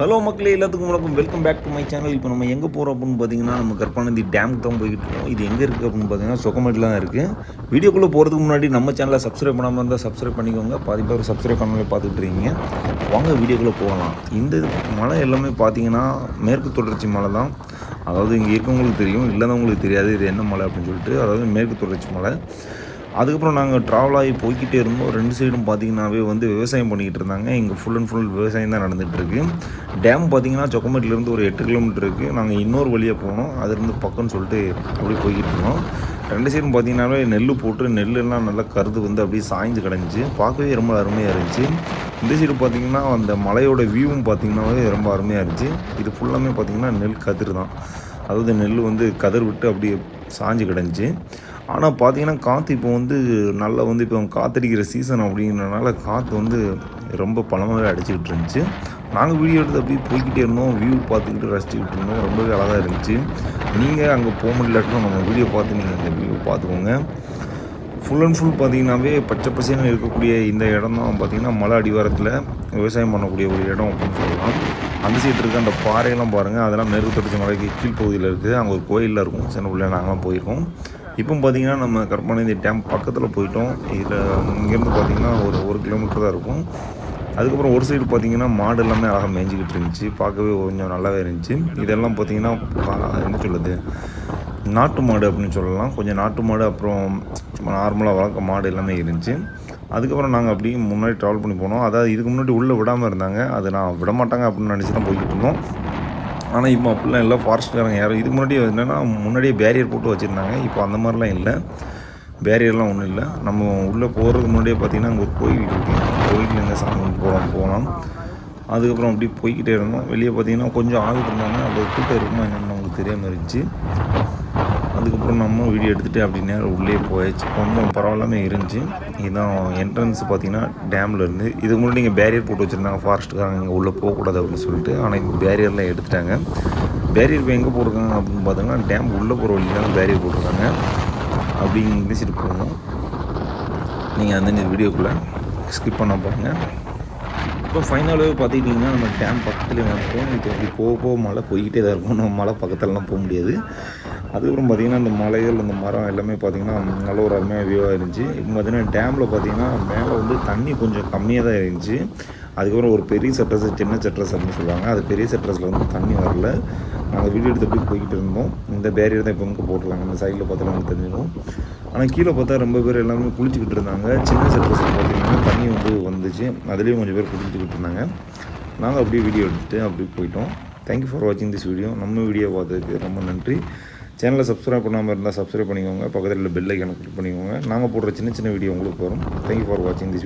Hello மக்களே எல்லாத்துக்கும் வணக்கம். Welcome back to my channel இப்போ நம்ம எங்கே போகிறோம் அப்படின்னு பார்த்தீங்கன்னா நம்ம கற்பானந்தி டேமுக்கு தான் போய்கிட்டு இருக்கோம். இது எங்கே இருக்குது அப்படின்னு பார்த்தீங்கன்னா சொக்கமேட்டில் தான் இருக்குது வீடியோக்குள்ளே போகிறதுக்கு முன்னாடி நம்ம சேனலை சப்ஸ்கிரைப் பண்ணாமல் இருந்தால் சப்ஸ்கிரைப் பண்ணிக்கோங்க. பாதி பேர் சப்ஸ்கிரைப் பண்ணாலே பார்த்துட்டு இருக்கீங்க. வாங்க வீடியோக்குள்ளே போகலாம். இந்த மலை எல்லாமே பார்த்தீங்கன்னா மேற்கு தொடர்ச்சி மலை தான். அதாவது இங்கே இருக்கவங்களுக்கு தெரியும் இல்லாதவங்களுக்கு தெரியாது இது என்ன மலை அப்படின்னு சொல்லிட்டு. அதாவது மேற்கு தொடர்ச்சி மலை. அதுக்கப்புறம் நாங்கள் ட்ராவல் ஆகி போய்கிட்டே இருந்தோம். ரெண்டு சைடும் பார்த்தீங்கன்னாவே வந்து விவசாயம் பண்ணிக்கிட்டு இருந்தாங்க. இங்கே ஃபுல் அண்ட் ஃபுல் விவசாயம் தான் நடந்துகிட்ருக்கு டேம் பார்த்திங்கன்னா சொக்கமேட்டிலேருந்து ஒரு எட்டு கிலோமீட்டர் இருக்குது நாங்கள் இன்னொரு வழியாக போனோம். அதுலேருந்து பக்கம்னு சொல்லிட்டு அப்படியே போய்கிட்டு இருந்தோம். ரெண்டு சைடும் பார்த்திங்கனாவே நெல் போட்டு நெல்லெல்லாம் நல்லா கருது வந்து அப்படியே சாய்ஞ்சு கிடந்துச்சு. பார்க்கவே ரொம்ப அருமையாக இருந்துச்சு. இந்த சைடு பார்த்தீங்கன்னா அந்த மலையோட வியூவும் பார்த்திங்கனாவே ரொம்ப அருமையாக இருந்துச்சு. இது ஃபுல்லாமே பார்த்திங்கன்னா நெல் கதிர் தான். அதாவது நெல் வந்து கதிர் விட்டு அப்படியே சாஞ்சு கிடந்துச்சு. ஆனால் பார்த்தீங்கன்னா காற்று இப்போ வந்து நல்லா வந்து இப்போ காற்றடிக்கிற சீசன் அப்படிங்கிறனால காற்று வந்து ரொம்ப பலமாகவே அடிச்சுக்கிட்டு இருந்துச்சு. நாங்கள் வீடியோ எடுத்து அப்படியே போய்கிட்டே இருந்தோம். வியூ பார்த்துக்கிட்டு ரசிச்சுக்கிட்டு இருந்தோம். ரொம்பவே அழகாக இருந்துச்சு. நீங்கள் அங்கே போக முடியலாட்டும் நம்ம வீடியோ பார்த்து நீங்கள் அந்த வியூ பார்த்துக்கோங்க. ஃபுல் அண்ட் ஃபுல் பார்த்தீங்கன்னாவே பச்சை பசேன்னு இருக்கக்கூடிய இந்த இடம் தான் பார்த்தீங்கன்னா மலை அடிவாரத்தில் விவசாயம் பண்ணக்கூடிய ஒரு இடம் அப்படின்னு சொல்லலாம். அந்த சைடு இருக்க அந்த பாறையெல்லாம் பாருங்கள் அதெல்லாம் மேற்கு தொடர்ச்சி மலைக்கு கீழ்ப்பகுதியில் இருக்குது. அங்கே ஒரு கோயிலில் இருக்கும். சின்ன பிள்ளை நாங்களாம் போயிருக்கோம். இப்போ பார்த்தீங்கன்னா நம்ம கற்பனை டேம் பக்கத்தில் போயிட்டோம். இதில் இங்கேருந்து பார்த்தீங்கன்னா ஒரு ஒரு கிலோமீட்டர் தான் இருக்கும். அதுக்கப்புறம் ஒரு சைடு பார்த்தீங்கன்னா மாடு எல்லாமே அழகாக மேய்ஞ்சிக்கிட்டு இருந்துச்சு. பார்க்கவே கொஞ்சம் நல்லாவே இருந்துச்சு. இதெல்லாம் பார்த்தீங்கன்னா என்ன சொல்லுது நாட்டு மாடு அப்படின்னு சொல்லலாம். கொஞ்சம் நாட்டு மாடு அப்புறம் சும்மா நார்மலாக வளர்க்க மாடு எல்லாமே இருந்துச்சு. அதுக்கப்புறம் நாங்கள் அப்படியே முன்னாடி ட்ராவல் பண்ணி போனோம். அதாவது இதுக்கு முன்னாடி உள்ளே விடாமல் இருந்தாங்க. அது நான் விட மாட்டாங்க அப்படின்னு நினச்சி தான் போய்கிட்டு இருந்தோம். ஆனால் இப்போ அப்படிலாம் இல்லை. ஃபாரஸ்ட்காரங்க யாரும் இதுக்கு முன்னாடி என்னென்னா முன்னாடியே பேரியர் போட்டு வச்சுருந்தாங்க. இப்போ அந்த மாதிரிலாம் இல்லை. பேரியர்லாம் ஒன்றும் இல்லை. நம்ம உள்ளே போகிறதுக்கு முன்னாடியே பார்த்தீங்கன்னா அங்கே ஒரு கோயில் இருக்குது கோயிலில் எங்கே சாமி போகலாம் போகலாம் அதுக்கப்புறம் அப்படியே போய்கிட்டே இருந்தோம். வெளியே பார்த்தீங்கன்னா கொஞ்சம் ஆள் இருந்தாங்க. அது கூட்டம் இருக்குமா என்னென்னு நமக்கு தெரியாமல் இருந்துச்சு. அதுக்கப்புறம் நம்ம வீடியோ எடுத்துகிட்டு அப்படி நேரம் உள்ளே போயாச்சு. கொஞ்சம் பரவாயில்லாமல் இருந்துச்சு. இதுதான் என்ட்ரன்ஸ் பார்த்தீங்கன்னா டேமில் இருந்து. இதுக்கு முன்னாடி நீங்கள் பேரியர் போட்டு வச்சுருந்தாங்க. ஃபாரஸ்ட்டுக்காரங்க இங்கே உள்ளே போகக்கூடாது அப்படின்னு சொல்லிட்டு. ஆனால் இப்போ பேரியர்லாம் எடுத்துட்டாங்க. பேரியர் இப்போ எங்கே போட்டிருக்காங்க அப்படின்னு பார்த்தீங்கன்னா டேம் உள்ளே போகிற வழியில் தான் பேரியர் போட்டிருக்காங்க. அப்படின்னு பேசிட்டு போகணும். நீங்கள் அந்த வீடியோக்குள்ளே ஸ்கிப் பண்ண பாருங்கள் இப்போ ஃபைனலாகவே பார்த்துக்கிட்டிங்கன்னா நம்ம டேம் பக்கத்துலேயே இருக்கும். இப்போ அப்படி போக போக மழை போய்கிட்டே தான் இருக்கும். நம்ம மலை பக்கத்துலலாம் போக முடியாது. அதுக்கப்புறம் பார்த்திங்கன்னா இந்த மலைகள் அந்த மரம் எல்லாமே பார்த்திங்கன்னா நல்ல ஒரு அருமையாக வியூவாக இருந்துச்சு. இப்போ பார்த்திங்கன்னா டேமில் பார்த்திங்கன்னா மேலே வந்து தண்ணி கொஞ்சம் கம்மியாக தான் இருந்துச்சு. அதுக்கப்புறம் ஒரு பெரிய சட்ரஸ் சின்ன சட்ரஸ் அப்படின்னு சொல்லுவாங்க. அது பெரிய சட்ரஸில் வந்து தண்ணி வரல. நாங்கள் வீடியோ எடுத்து போய் போய்கிட்டு இருந்தோம். இந்த பேரியர் தான் இப்போ இங்கே போட்டிருக்காங்க. இந்த சைடில் பார்த்தா நமக்கு தெரிஞ்சிடும். ஆனால் கீழே பார்த்தா ரொம்ப பேர் எல்லாமே குளிச்சுக்கிட்டு இருந்தாங்க. சின்ன சட்ரஸில் பார்த்தீங்கன்னா தண்ணி வந்து வந்துச்சு. அதுலேயும் கொஞ்சம் பேர் குளிச்சுக்கிட்டு இருந்தாங்க. நாங்கள் அப்படியே வீடியோ எடுத்துகிட்டு அப்படியே போயிட்டோம். தேங்க்யூ ஃபார் வாட்சிங் திஸ் வீடியோ நம்ம வீடியோ பார்த்ததுக்கு ரொம்ப நன்றி. சேனலை சப்ஸ்கிரைப் பண்ணாமல் இருந்தால் சப்ஸ்கிரைப் பண்ணிக்கோங்க. பக்கத்தில் உள்ள பெல் ஐக்கானை கிளிக் பண்ணிக்கோங்க. நாங்கள் போடுற சின்ன சின்ன வீடியோ உங்களுக்கு வரும். தேங்க்யூ ஃபார் வாட்சிங் திஸ்